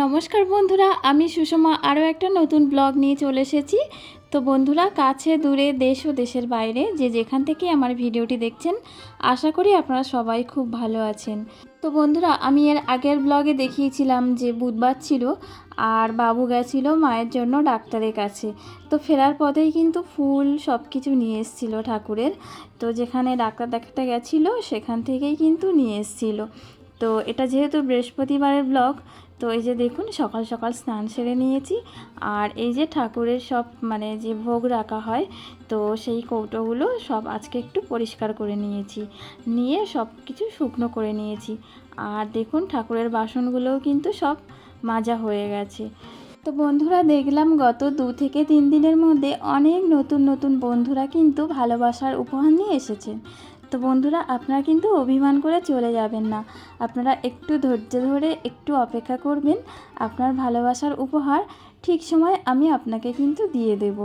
নমস্কার বন্ধুরা আমি সুষমা। আরও একটা নতুন ব্লগ নিয়ে চলে এসেছি। তো বন্ধুরা, কাছে, দূরে, দেশ ও দেশের বাইরে যে যেখান থেকে আমার ভিডিওটি দেখছেন, আশা করি আপনারা সবাই খুব ভালো আছেন। তো বন্ধুরা, আমি এর আগের ব্লগে দেখিয়েছিলাম যে বুধবার ছিল আর বাবু গেছিল মায়ের জন্য ডাক্তারের কাছে। তো ফেরার পথেই কিন্তু ফুল সব কিছু নিয়ে এসেছিল ঠাকুরের। তো যেখানে ডাক্তার দেখাতে গেছিল, সেখান থেকেই কিন্তু নিয়ে এসেছিল। তো এটা যেহেতু বৃহস্পতিবারের ব্লগ তো এই যে দেখুন, সকাল সকাল স্নান সেরে নিয়েছি। আর এই যে ঠাকুরের সব মানে যে ভোগ রাখা হয়, তো সেই কৌটোগুলো সব আজকে একটু পরিষ্কার করে নিয়েছি। নিয়ে সব কিছু শুকনো করে নিয়েছি। আর দেখুন, ঠাকুরের বাসনগুলোও কিন্তু সব মাজা হয়ে গেছে। তো বন্ধুরা, দেখলাম গত দু থেকে তিন দিনের মধ্যে অনেক নতুন নতুন বন্ধুরা কিন্তু ভালোবাসার উপহার নিয়ে এসেছেন তো বন্ধুরা, আপনারা কিন্তু অভিমান করে চলে যাবেন না। আপনারা একটু ধৈর্য ধরে একটু অপেক্ষা করবেন। আপনার ভালোবাসার উপহার ঠিক সময় আমি আপনাকে কিন্তু দিয়ে দেব।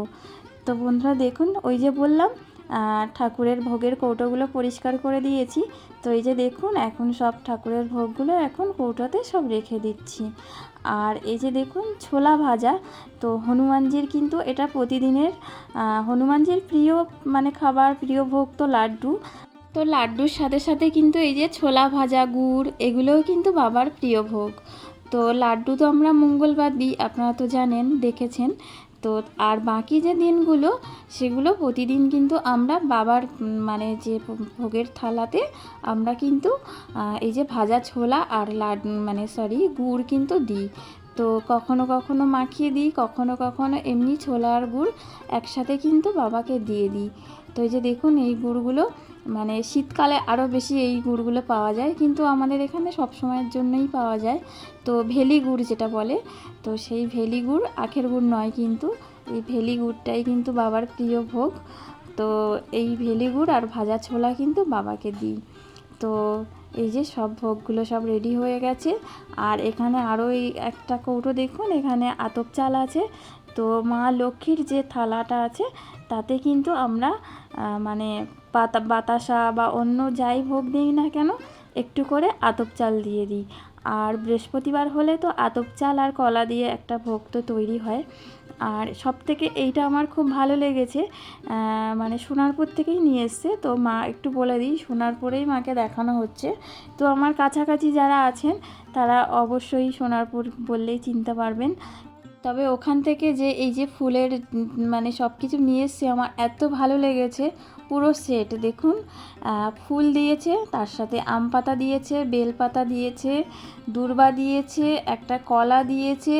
তো বন্ধুরা, দেখুন, ওই যে বললাম ঠাকুরের ভোগের কৌটোগুলো পরিষ্কার করে দিয়েছি। তো এই যে দেখুন, এখন সব ঠাকুরের ভোগগুলো এখন কৌটোতে সব রেখে দিচ্ছি। আর এই যে দেখুন, ছোলা ভাজা, তো হনুমানজির কিন্তু এটা প্রতিদিনের হনুমানজির প্রিয় মানে খাবার, প্রিয় ভোগ তো লাড্ডু। তো লাড্ডুর সাথে সাথে কিন্তু এই যে ছোলা ভাজা, গুড় এগুলোও কিন্তু বাবার প্রিয় ভোগ। তো লাড্ডু তো আমরা মঙ্গলবার দিই, আপনারা তো জানেন, দেখেছেন। তো আর বাকি যে দিনগুলো, সেগুলো প্রতিদিন কিন্তু আমরা বাবার মানে যে ভোগের থালাতে আমরা কিন্তু এই যে ভাজা ছোলা আর লাড মানে সরি গুড় কিন্তু দিই। তো কখনো কখনো মাখিয়ে দিই, কখনো কখনো এমনি ছোলা আর গুড় একসাথে কিন্তু বাবাকে দিয়ে দিই। তো এই যে দেখুন এই গুড়গুলো মানে শীতকালে আরও বেশি এই গুড়গুলো পাওয়া যায়, কিন্তু আমাদের এখানে সব সময়ের জন্যই পাওয়া যায়। তো ভেলি গুড় যেটা বলে, তো সেই ভেলি গুড় আখের গুড় নয় কিন্তু, এই ভেলি গুড়টাই কিন্তু বাবার প্রিয় ভোগ। তো এই ভেলি গুড় আর ভাজা ছোলা কিন্তু বাবাকে দিই। তো এই যে সব ভোগগুলো সব রেডি হয়ে গেছে। আর এখানে আরও এই একটা কৌটো দেখুন, এখানে আতপ চাল আছে। তো মা লক্ষ্মীর যে থালাটা আছে, তাতে কিন্তু আমরা মানে পাতা, বাতাসা বা অন্য যাই ভোগ দিই না কেন, একটু করে আতপ চাল দিয়ে দিই। আর বৃহস্পতিবার হলে তো আতপ চাল আর কলা দিয়ে একটা ভোগ তো তৈরি হয়। আর সব থেকে এইটা আমার খুব ভালো লেগেছে মানে সোনারপুর থেকেই নিয়ে এসছে। তো মা একটু বলে দিই, সোনারপুরেই মাকে দেখানো হচ্ছে। তো আমার কাছাকাছি যারা আছেন, তারা অবশ্যই সোনারপুর বললেই চিনতে পারবেন। তবে ওখান থেকে যে এই যে ফুলের মানে সব কিছু নিয়ে এসছে, আমার এত ভালো লেগেছে। পুরো সেট দেখুন ফুল দিয়েছে, তার সাথে আম পাতা দিয়েছে, বেল পাতা দিয়েছে, দূর্বা দিয়েছে, একটা কলা দিয়েছে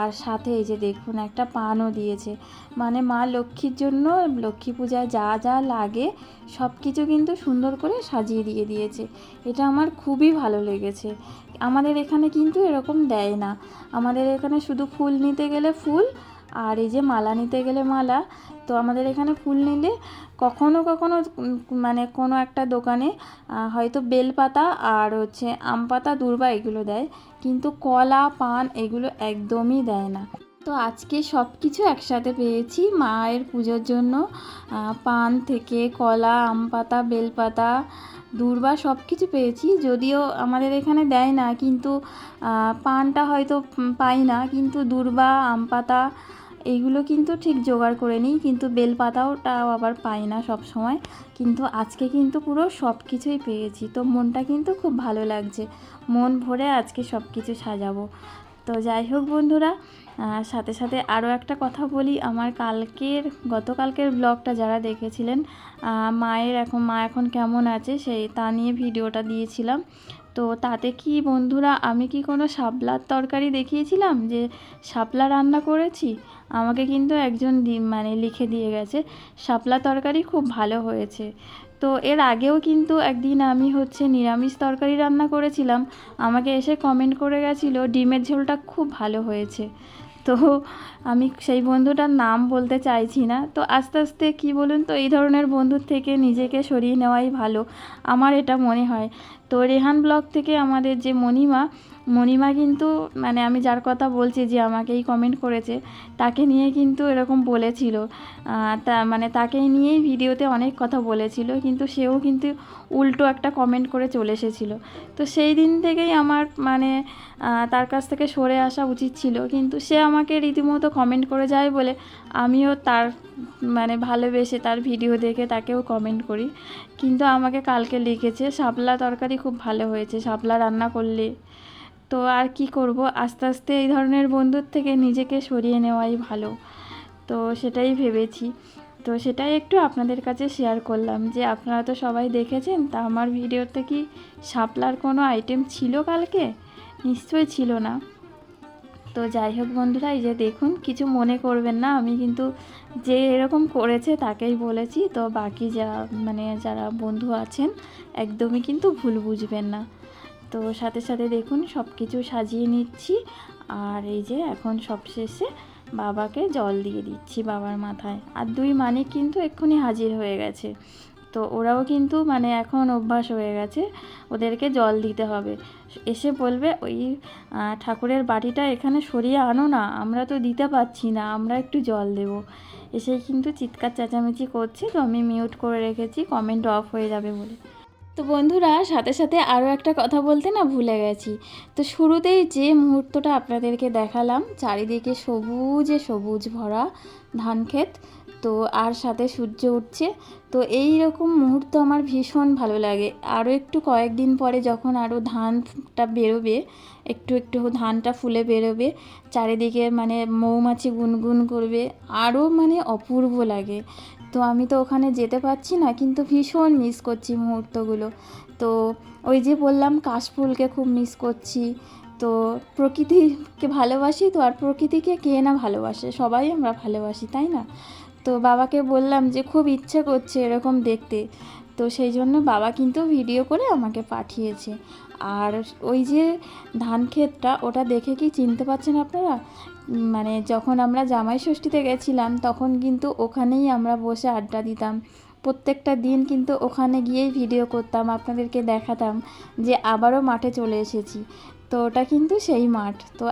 আর সাথে এই যে দেখুন একটা পানও দিয়েছে। মানে মা লক্ষ্মীর জন্য লক্ষ্মী পূজায় যা যা লাগে সব কিছু কিন্তু সুন্দর করে সাজিয়ে দিয়ে দিয়েছে। এটা আমার খুবই ভালো লেগেছে। আমাদের এখানে কিন্তু এরকম দেয় না। আমাদের এখানে শুধু ফুল নিতে গেলে ফুল আর এই যে মালা নিতে গেলে মালা। তো আমাদের এখানে ফুল নিলে কখনো কখনো মানে কোনো একটা দোকানে হয়তো বেলপাতা আর হচ্ছে আম পাতা দূর্বা এগুলো দেয়। কিন্তু কলা, পান এগুলো একদমই দেয় না। তো আজকে সব কিছু একসাথে পেয়েছি মায়ের পুজোর জন্য। পান থেকে কলা, আম পাতা বেলপাতা দূর্বা সব কিছু পেয়েছি। যদিও আমাদের এখানে দেয় না, কিন্তু পানটা হয়তো পাই না, কিন্তু দূর্বা, আম পাতা এইগুলো কিন্তু ঠিক জোগাড় করে নিই, কিন্তু বেলপাতাওটাও আবার পাই না সব সময়। কিন্তু আজকে কিন্তু পুরো সব কিছুই পেয়েছি, তো মনটা কিন্তু খুব ভালো লাগছে। মন ভরে আজকে সব কিছু সাজাবো। তো যাই হোক বন্ধুরা সাথে সাথে আরও একটা কথা বলি, আমার কালকের, গতকালকের ব্লগটা যারা দেখেছিলেন মায়ের এখন, মা এখন কেমন আছে সেই তা নিয়ে ভিডিওটা দিয়েছিলাম। তো তাতে কি বন্ধুরা, আমি কি কোনো শাপলার তরকারি দেখিয়েছিলাম যে শাপলা রান্না করেছি? আমাকে কিন্তু একজন মানে লিখে দিয়ে গেছে, শাপলা তরকারি খুব ভালো হয়েছে। তো এর আগেও কিন্তু একদিন আমি হচ্ছে নিরামিষ তরকারি রান্না করেছিলাম। আমাকে এসে কমেন্ট করে গেছিল, ডিমের ঝোলটা খুব ভালো হয়েছে। তো আমি সেই বন্ধুটার নাম বলতে চাইছি না। তো আস্তে আস্তে কি বলুন তো, এই ধরনের বন্ধুর থেকে নিজেকে সরিয়ে নেওয়াই ভালো। আমার এটা মনে হয়। তো রেহান ব্লগ থেকে আমাদের যে মণিমা মণিমা কিন্তু মানে আমি যার কথা বলছি যে আমাকেই কমেন্ট করেছে, তাকে নিয়ে কিন্তু এরকম বলেছিল। তা মানে তাকে নিয়েই ভিডিওতে অনেক কথা বলেছিল, কিন্তু সেও কিন্তু উল্টো একটা কমেন্ট করে চলে এসেছিল। তো সেই দিন থেকেই আমার মানে তার কাছ থেকে সরে আসা উচিত ছিল, কিন্তু সে আমাকে রীতিমতো কমেন্ট করে যায় বলে আমিও তার মানে ভালোবেসে তার ভিডিও দেখে তাকেও কমেন্ট করি। কিন্তু আমাকে কালকে লিখেছে, শাপলা তরকারি খুব ভালো হয়েছে, শাপলা রান্না করলে তো আর কি করব? আস্তে আস্তে এই ধরনের বন্ধুর থেকে নিজেকে সরিয়ে নেওয়াই ভালো। তো সেটাই ভেবেছি। তো সেটাই একটু আপনাদের কাছে শেয়ার করলাম যে, আপনারা তো সবাই দেখেছেন, তা আমার ভিডিওতে কি শাপলার কোনো আইটেম ছিল কালকে? নিশ্চয়ই ছিল না। তো যাই হোক বন্ধুরা, এই যে দেখুন, কিছু মনে করবেন না, আমি কিন্তু যে এরকম করেছে তাকেই বলেছি। তো বাকি যা মানে যারা বন্ধু আছেন, একদমই কিন্তু ভুল বুঝবেন না। তো সাথে সাথে দেখুন সব কিছু সাজিয়ে নিচ্ছি। আর এই যে এখন সবশেষে বাবাকে জল দিয়ে দিচ্ছি বাবার মাথায়। আর দুই মানিক কিন্তু এক্ষুনি হাজির হয়ে গেছে। তো ওরাও কিন্তু মানে এখন অভ্যাস হয়ে গেছে, ওদেরকে জল দিতে হবে। এসে বলবে, ওই ঠাকুরের বাটিটা এখানে সরিয়ে আনো না, আমরা তো দিতে পারছি না, আমরা একটু জল দেবো। এসে কিন্তু চিৎকার চেঁচামেচি করছে। তো আমি মিউট করে রেখেছি কমেন্ট অফ হয়ে যাবে বলে। তো বন্ধুরা, সাথে সাথে আরও একটা কথা বলতে না ভুলে গেছি। তো শুরুতেই যে মুহূর্তটা আপনাদেরকে দেখালাম, চারিদিকে সবুজে সবুজ ভরা ধান ক্ষেত, তো আর সাথে সূর্য উঠছে। তো এই রকম মুহূর্ত আমার ভীষণ ভালো লাগে। আরও একটু কয়েকদিন পরে যখন আরও ধানটা বেরোবে, একটু একটু ধানটা ফুলে বেরোবে, চারিদিকে মানে মৌমাছি গুনগুন করবে, আরও মানে অপূর্ব লাগে। তো আমি তো ওখানে যেতে পারছি না, কিন্তু ভীষণ মিস করছি মুহূর্তগুলো। তো ওই যে বললাম, কাশফুলকে খুব মিস করছি। তো প্রকৃতিকে ভালোবাসি তো, আর প্রকৃতিকে কে না ভালোবাসে? সবাই আমরা ভালোবাসি, তাই না? তো বাবাকে বললাম যে খুব ইচ্ছে করছে এরকম দেখতে। তো সেই জন্য বাবা কিন্তু ভিডিও করে আমাকে পাঠিয়েছে। আর ওই যে ধান ক্ষেতটা, ওটা দেখে কি চিনতে পারছেন আপনারা? মানে যখন আমরা জামাই ষষ্ঠীতে গেছিলাম, তখন কিন্তু ওখানেই আমরা বসে আড্ডা দিতাম। প্রত্যেকটা দিন কিন্তু ওখানে গিয়েই ভিডিও করতাম, আপনাদেরকে দেখাতাম যে আবারও মাঠে চলে এসেছি। তো ওটা কিন্তু সেই মাঠ। তো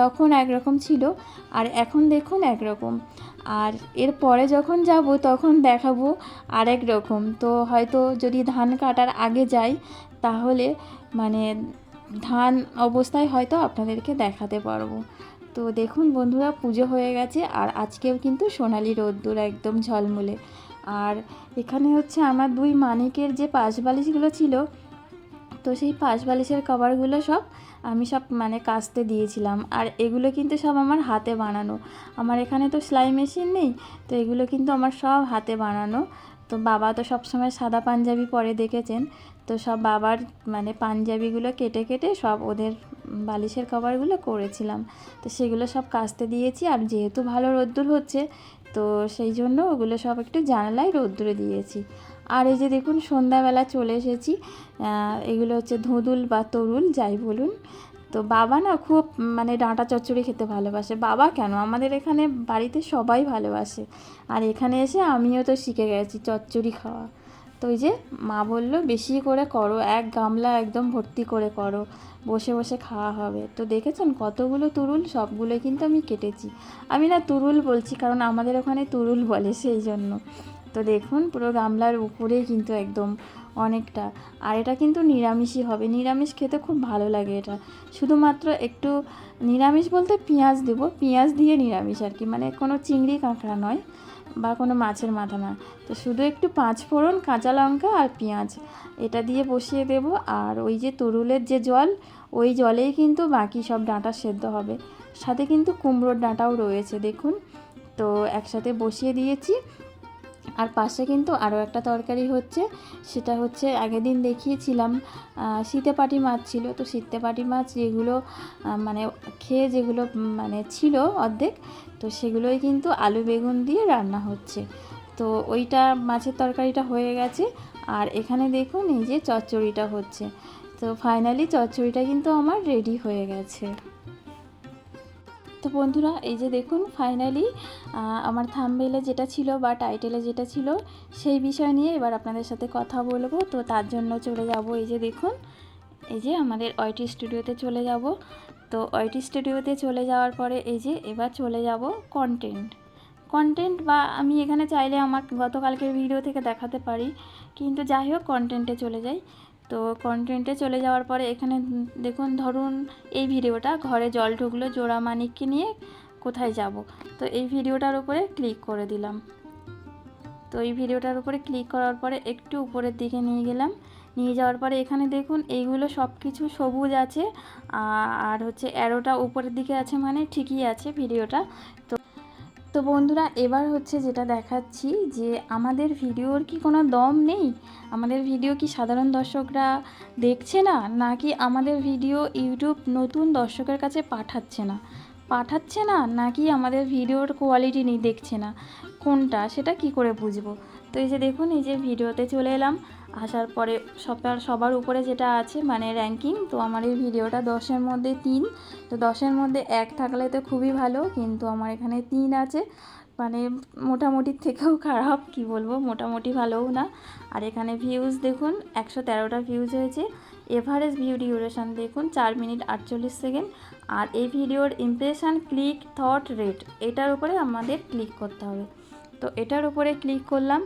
তখন একরকম ছিল আর এখন দেখুন একরকম। আর এর পরে যখন যাব তখন দেখাবো আরেক রকম। তো হয়তো যদি ধান কাটার আগে যাই তাহলে মানে ধান অবস্থায় হয়তো আপনাদেরকে দেখাতে পারব। তো দেখুন বন্ধুরা পুজো হয়ে গেছে আর আজকেও কিন্তু সোনালি রোদ্দুর একদম ঝলমলে। আর এখানে হচ্ছে আমার দুই মানিকের যে পাশ বালিশগুলো ছিল, তো সেই পাশ বালিশের কভারগুলো সব আমি সব মানে কাচতে দিয়েছিলাম। আর এগুলো কিন্তু সব আমার হাতে বানানো। আমার এখানে তো সেলাই মেশিন নেই, তো এগুলো কিন্তু আমার সব হাতে বানানো। তো বাবা তো সবসময় সাদা পাঞ্জাবি পরে দেখেছেন। তো সব বাবার মানে পাঞ্জাবিগুলো কেটে কেটে সব ওদের বালিশের কভারগুলো করেছিলাম। তো সেগুলো সব কাচতে দিয়েছি, আর যেহেতু ভালো রোদ্দুর হচ্ছে, তো সেই জন্য ওগুলো সব একটু জানালায় রোদ্দুরে দিয়েছি। আর এই যে দেখুন, সন্ধ্যাবেলা চলে এসেছি। এগুলো হচ্ছে ধুঁদুল বা তরুল, যাই বলুন। তো বাবা না খুব মানে ডাঁটা চচ্চড়ি খেতে ভালোবাসে। বাবা কেন? আমাদের এখানে বাড়িতে সবাই ভালোবাসে। আর এখানে এসে আমিও তো শিখে গেছি চচ্চড়ি খাওয়া। তো ওই যে মা বলল, বেশি করে করো, এক গামলা একদম ভর্তি করে করো। বসে বসে খাওয়া হবে। তো দেখেছেন, কতগুলো তুরুল সবগুলো কিন্তু আমি কেটেছি। আমি না তুরুল বলছি, কারণ আমাদের ওখানে তুরুল বলে সেই জন্য। তো দেখুন, পুরো গামলার উপরেই কিন্তু একদম অনেকটা। আর এটা কিন্তু নিরামিষই হবে। নিরামিষ খেতে খুব ভালো লাগে এটা। শুধুমাত্র একটু নিরামিষ বলতে পেঁয়াজ দেবো। পেঁয়াজ দিয়ে নিরামিষ আর কি। মানে কোনো চিংড়ি কাঁকড়া নয় বা কোনো মাছের মাথা না। তো শুধু একটু পাঁচ ফোড়ন, কাঁচা লঙ্কা আর পেঁয়াজ। এটা দিয়ে বসিয়ে দেব। আর ওই যে তরুলের যে জল, ওই জলেই কিন্তু বাকি সব ডাঁটা সেদ্ধ হবে। সাথে কিন্তু কুমড়োর ডাঁটাও রয়েছে, দেখুন। তো একসাথে বসিয়ে দিয়েছি। আর পাশে কিন্তু আরও একটা তরকারি হচ্ছে সেটা হচ্ছে আগের দিন দেখিয়েছিলাম আহ, শীতেপাটি মাছ ছিল। তো শীতে পাটি মাছ যেগুলো মানে খেয়ে যেগুলো মানে ছিল অর্ধেক তো সেগুলোই কিন্তু আলু বেগুন দিয়ে রান্না হচ্ছে। তো ওইটা মাছের তরকারিটা হয়ে গেছে আর এখানে দেখুন এই যে চচ্চড়িটা হচ্ছে। তো ফাইনালি চচ্চড়িটা কিন্তু আমার রেডি হয়ে গেছে। তো বন্ধুরা, এই যে দেখুন ফাইনালি আমার থামবেলে যেটা ছিল বা টাইটেলে যেটা ছিল, সেই বিষয় নিয়ে এবার আপনাদের সাথে কথা বলব। তো তার জন্য চলে যাব এই যে দেখুন, এই যে আমাদের ওয়াইটি স্টুডিওতে চলে যাব। তো ওয়াইটি স্টুডিওতে চলে যাওয়ার পরে এই যে এবার চলে যাব কন্টেন্ট কন্টেন্ট বা আমি এখানে চাইলে আমার গতকালকের ভিডিও থেকে দেখাতে পারি, কিন্তু যাই হোক কন্টেন্টে চলে যাই। তো কন্টেন্টে চলে যাওয়ার পরে এখানে দেখুন, ধরুন এই ভিডিওটা ঘরে জল ঢুকলো, জোড়া মানিককে নিয়ে কোথায় যাব? তো এই ভিডিওটার উপরে ক্লিক করে দিলাম। তো এই ভিডিওটার উপরে ক্লিক করার পরে একটু উপরের দিকে নিয়ে গেলাম। নিয়ে যাওয়ার পরে এখানে দেখুন, এইগুলো সব কিছু সবুজ আছে আর হচ্ছে অ্যারোটা উপরের দিকে আছে মানে ঠিকই আছে ভিডিওটা। তো তো বন্ধুরা, এবার হচ্ছে যেটা দেখাচ্ছি যে আমাদের ভিডিওর কি কোনো দম নেই? আমাদের ভিডিও কি সাধারণ দর্শকরা দেখছে না? নাকি আমাদের ভিডিও ইউটিউব নতুন দর্শকের কাছে পাঠাচ্ছে না? পাঠাচ্ছে না, নাকি আমাদের ভিডিওর কোয়ালিটি নেই, দেখছে না? কোনটা? সেটা কি করে বুঝব? তো এই যে দেখুন, এই যে ভিডিওতে চলে এলাম। আসার পরে সবার সবার উপরে যেটা আছে মানে র্যাঙ্কিং তো আমার এই ভিডিওটা দশের মধ্যে তিন। তো দশের মধ্যে এক থাকলে তো খুবই ভালো, কিন্তু আমার এখানে তিন আছে। মানে মোটামুটির থেকেও খারাপ, কি বলব, মোটামুটি ভালোও না। আর এখানে ভিউজ দেখুন, একশো তেরোটা ভিউজ হয়েছে। এভারেজ ভিউ ডিউরেশন দেখুন, চার মিনিট আটচল্লিশ সেকেন্ড আর এই ভিডিওর ইমপ্রেশন ক্লিক থট রেট এটার উপরে আমাদের ক্লিক করতে হবে। তো এটার উপরে ক্লিক করলাম।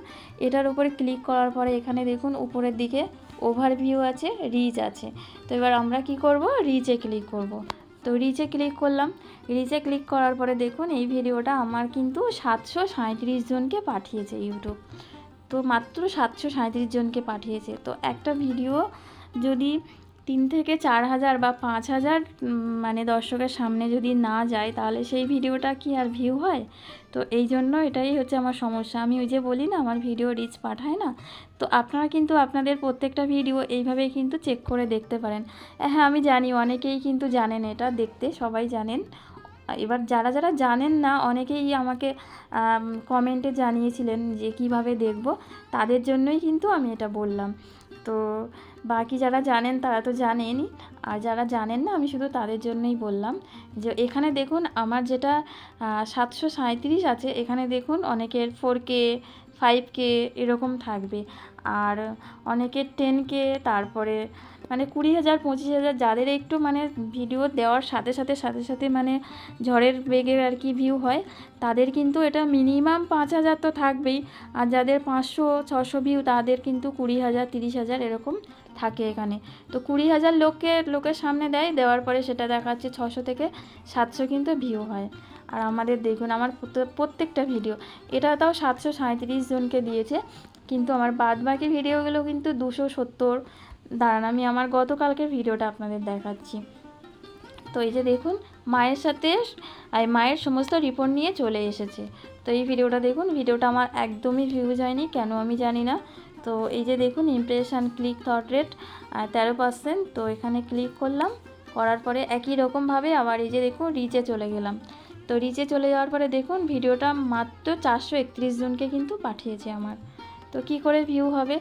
এটার উপরে ক্লিক করার পরে এখানে দেখুন, উপরের দিকে ওভারভিউ আছে রিচ আছে। তো এবার আমরা কি করব? রিচে ক্লিক করব। তো রিচে ক্লিক করলাম। রিচে ক্লিক করার পরে দেখুন, এই ভিডিওটা আমার কিন্তু সাতশো সাঁত্রিশ জনকে পাঠিয়েছে ইউটিউব তো মাত্র সাতশো সাঁত্রিশ জনকে পাঠিয়েছে। তো একটা ভিডিও যদি তিন থেকে চার হাজার বা পাঁচ হাজার মানে দর্শকের সামনে যদি না যায়, তাহলে সেই ভিডিওটা কি আর ভিউ হয়? তো এই জন্য এটাই হচ্ছে আমার সমস্যা। আমি ওই যে বলি না, আমার ভিডিও রিচ পাঠায় না। তো আপনারা কিন্তু আপনাদের প্রত্যেকটা ভিডিও এইভাবেই কিন্তু চেক করে দেখতে পারেন। হ্যাঁ আমি জানি, অনেকেই কিন্তু জানেন এটা দেখতে, সবাই জানেন। এবার যারা যারা জানেন না, অনেকেই আমাকে কমেন্টে জানিয়েছিলেন যে কীভাবে দেখব। তাদের জন্যই কিন্তু আমি এটা বললাম। তো বাকি যারা জানেন তারা তো জানেনই আর যারা জানেন না, আমি শুধু তাদের জন্যই বললাম যে এখানে দেখুন আমার যেটা সাতশো সাঁত্রিশ আছে, এখানে দেখুন অনেকের ফোর কে ফাইভ কে এরকম থাকবে। আর অনেকের টেন কে তারপরে মানে কুড়ি হাজার, পঁচিশ হাজার যাদের একটু মানে ভিডিও দেওয়ার সাথে সাথে সাথে সাথে মানে ঝড়ের বেগে আর কি ভিউ হয়, তাদের কিন্তু এটা মিনিমাম পাঁচ হাজার তো থাকবেই। আর যাদের পাঁচশো, ছশো ভিউ তাদের কিন্তু কুড়ি হাজার, তিরিশ হাজার এরকম থাকে এখানে। তো কুড়ি হাজার লোককে, লোকের সামনে দেয়, দেওয়ার পরে সেটা দেখাচ্ছে ছশো থেকে সাতশো কিন্তু ভিউ হয়। আর আমাদের দেখুন আমার প্রত্যেকটা ভিডিও এটা তাও সাতশো সাঁত্রিশ জনকে দিয়েছে, কিন্তু আমার বাদ বাকি ভিডিওগুলো কিন্তু দুশো সত্তর। দাঁড়ান, আমি আমার গতকালকের ভিডিওটা আপনাদের দেখাচ্ছি। তো এই যে দেখুন, মায়ের সাথে আর মায়ের সমস্ত রিপোর্ট নিয়ে চলে এসেছে। তো এই ভিডিওটা দেখুন ভিডিওটা আমার একদমই ভিউজ হয়নি কেন আমি জানি না। তো এই যে দেখুন ইমপ্রেশন ক্লিক থট রেট তেরো পার্সেন্ট তো এখানে ক্লিক করলাম, করার পরে একই রকমভাবে আবার এই যে দেখুন রিচে চলে গেলাম। তো রিচে চলে যাওয়ার পরে দেখুন ভিডিওটা মাত্র চারশো একত্রিশ জনকে কিন্তু পাঠিয়েছে আমার। তো কি করে ভিউ হবে?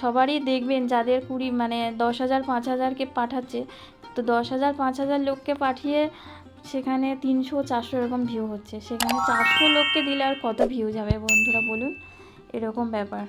সবারই দেখবেন যাদের কুড়ি মানে দশ হাজার, পাঁচ হাজারকে পাঠাচ্ছে, তো দশ হাজার, পাঁচ হাজার লোককে পাঠিয়ে সেখানে তিনশো, চারশো এরকম ভিউ হচ্ছে। সেখানে চারশো লোককে দিলে আর কত ভিউ যাবে বন্ধুরা বলুন? এরকম ব্যাপার।